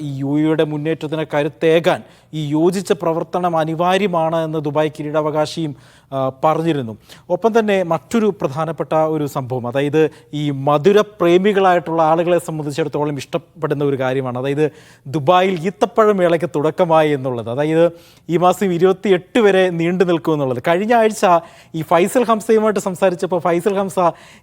ഈ യു എയുടെ മുന്നേറ്റത്തിന് കരുത്തേകാൻ ഈ യോജിച്ച പ്രവർത്തനം അനിവാര്യമാണ് എന്ന് ദുബായ് കിരീടാവകാശിയും പറഞ്ഞിരുന്നു. ഒപ്പം തന്നെ മറ്റൊരു പ്രധാനപ്പെട്ട ഒരു സംഭവം അതായത് ഈ മധുര പ്രേമികളായിട്ടുള്ള ആളുകളെ സംബന്ധിച്ചിടത്തോളം ഇഷ്ടപ്പെടുന്ന ഒരു കാര്യമാണ്. അതായത് ദുബായിൽ ഈത്തപ്പഴം മേളയ്ക്ക് തുടക്കമായി എന്നുള്ളത്. അതായത് ഈ മാസം ഇരുപത്തി എട്ട് വരെ നീണ്ടു നിൽക്കും എന്നുള്ളത്. കഴിഞ്ഞ ആഴ്ച ഈ ഫൈസൽ ഹംസയുമായിട്ട് സംസാരിച്ചപ്പോൾ ഫൈസൽ ഹംസ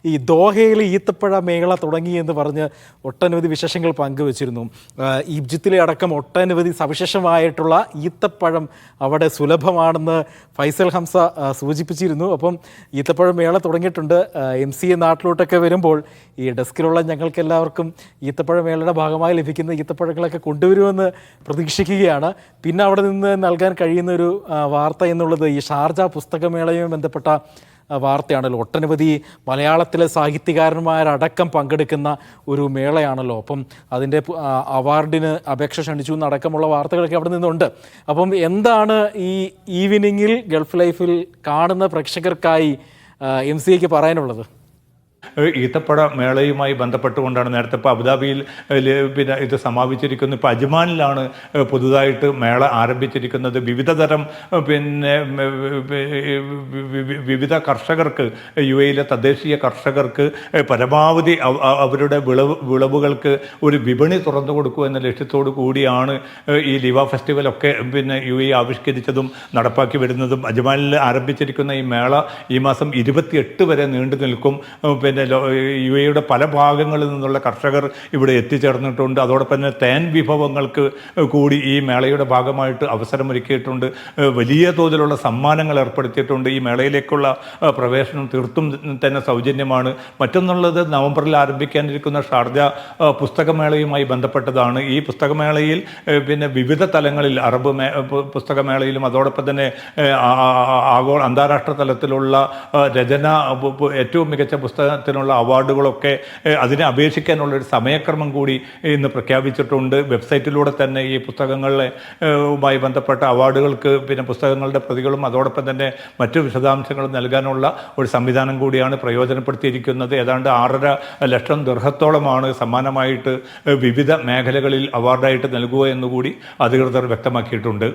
ഈ ദോഹയിൽ ഈത്തപ്പഴ മേള തുടങ്ങി എന്ന് പറഞ്ഞ് ഒട്ടനവധി വിശേഷങ്ങൾ പങ്കുവച്ചിരുന്നു. ആ, ഈജിപ്തിലെ അടക്കം ഒട്ടനവധി സവിശേഷമായിട്ടുള്ള ഈത്തപ്പഴം അവിടെ സുലഭമാണെന്ന് ഫൈസൽ ഹംസ സൂചിപ്പിച്ചിരുന്നു. അപ്പം ഈത്തപ്പഴം മേള തുടങ്ങിയിട്ടുണ്ട്. എം സി നാട്ടിലോട്ടൊക്കെ വരുമ്പോൾ ഈ ഡെസ്കിലുള്ള ഞങ്ങൾക്ക് എല്ലാവർക്കും ഈത്തപ്പഴ മേളയുടെ ഭാഗമായി ലഭിക്കുന്ന ഈത്തപ്പഴങ്ങളൊക്കെ കൊണ്ടുവരുമെന്ന് പ്രതീക്ഷിക്കുകയാണ്. പിന്നെ അവിടെ നിന്ന് നൽകാൻ കഴിയുന്ന ഒരു വാർത്ത എന്നുള്ളത് ഈ ഷാർജ പുസ്തകമേളയുമായി ബന്ധപ്പെട്ട വാർത്തയാണല്ലോ. ഒട്ടനവധി മലയാളത്തിലെ സാഹിത്യകാരന്മാരടക്കം പങ്കെടുക്കുന്ന ഒരു മേളയാണല്ലോ. അപ്പം അതിന്റെ അവാർഡിന് അപേക്ഷ ക്ഷണിച്ചു എന്നടക്കമുള്ള വാർത്തകളൊക്കെ അവിടെ നിന്നുണ്ട്. അപ്പം എന്താണ് ഈ ഈവനിങ്ങിൽ ഗൾഫ് ലൈഫിൽ കാണുന്ന പ്രേക്ഷകർക്കായി എം സി എക്ക് പറയാനുള്ളത്? ഈത്തപ്പഴ മേളയുമായി ബന്ധപ്പെട്ടുകൊണ്ടാണ് നേരത്തെ ഇപ്പോൾ അബുദാബിയിൽ പിന്നെ ഇത് സമാപിച്ചിരിക്കുന്നത് ഇപ്പോൾ അജ്മാനിലാണ് പുതുതായിട്ട് മേള ആരംഭിച്ചിരിക്കുന്നത്. വിവിധ തരം പിന്നെ വിവിധ കർഷകർക്ക് യു എയിലെ തദ്ദേശീയ കർഷകർക്ക് പരമാവധി അവ- അവ- അവരുടെ വിളവ് വിളവുകൾക്ക് ഒരു വിപണി തുറന്നു കൊടുക്കുക എന്ന ലക്ഷ്യത്തോടു കൂടിയാണ് ഈ ലിവ ഫെസ്റ്റിവലൊക്കെ പിന്നെ യു എ ആവിഷ്കരിച്ചതും നടപ്പാക്കി വരുന്നതും. അജ്മാനിൽ ആരംഭിച്ചിരിക്കുന്ന ഈ മേള ഈ മാസം ഇരുപത്തിയെട്ട് വരെ നീണ്ടു നിൽക്കും. ഏഹ് പിന്നെ യു എയുടെ പല ഭാഗങ്ങളിൽ നിന്നുള്ള കർഷകർ ഇവിടെ എത്തിച്ചേർന്നിട്ടുണ്ട്. അതോടൊപ്പം തന്നെ തേൻ വിഭവങ്ങൾക്ക് കൂടി ഈ മേളയുടെ ഭാഗമായിട്ട് അവസരമൊരുക്കിയിട്ടുണ്ട്. വലിയ തോതിലുള്ള സമ്മാനങ്ങൾ ഏർപ്പെടുത്തിയിട്ടുണ്ട്. ഈ മേളയിലേക്കുള്ള പ്രവേശനം തീർത്തും തന്നെ സൗജന്യമാണ്. മറ്റൊന്നുള്ളത് നവംബറിൽ ആരംഭിക്കാനിരിക്കുന്ന ഷാർജ പുസ്തകമേളയുമായി ബന്ധപ്പെട്ടതാണ്. ഈ പുസ്തകമേളയിൽ പിന്നെ വിവിധ തലങ്ങളിൽ അറബ് മേ പുസ്തകമേളയിലും അതോടൊപ്പം തന്നെ ആഗോള അന്താരാഷ്ട്ര തലത്തിലുള്ള രചന ഏറ്റവും മികച്ച പുസ്തകത്തിനുള്ള അവാർഡുകളൊക്കെ അതിനെ അപേക്ഷിക്കാനുള്ള ഒരു സമയക്രമം കൂടി ഇന്ന് പ്രഖ്യാപിച്ചിട്ടുണ്ട്. വെബ്സൈറ്റിലൂടെ തന്നെ ഈ പുസ്തകങ്ങളെ ഏഹ് മായി ബന്ധപ്പെട്ട അവാർഡുകൾക്ക് പിന്നെ പുസ്തകങ്ങളുടെ പ്രതികളും അതോടൊപ്പം തന്നെ മറ്റു വിശദാംശങ്ങളും നൽകാനുള്ള ഒരു സംവിധാനം കൂടിയാണ് പ്രയോജനപ്പെടുത്തിയിരിക്കുന്നത്. ഏതാണ്ട് ആറര ലക്ഷം ദൃഹത്തോളമാണ് സമ്മാനമായിട്ട് വിവിധ മേഖലകളിൽ അവാർഡായിട്ട് നൽകുക എന്നുകൂടി അധികൃതർ വ്യക്തമാക്കിയിട്ടുണ്ട്.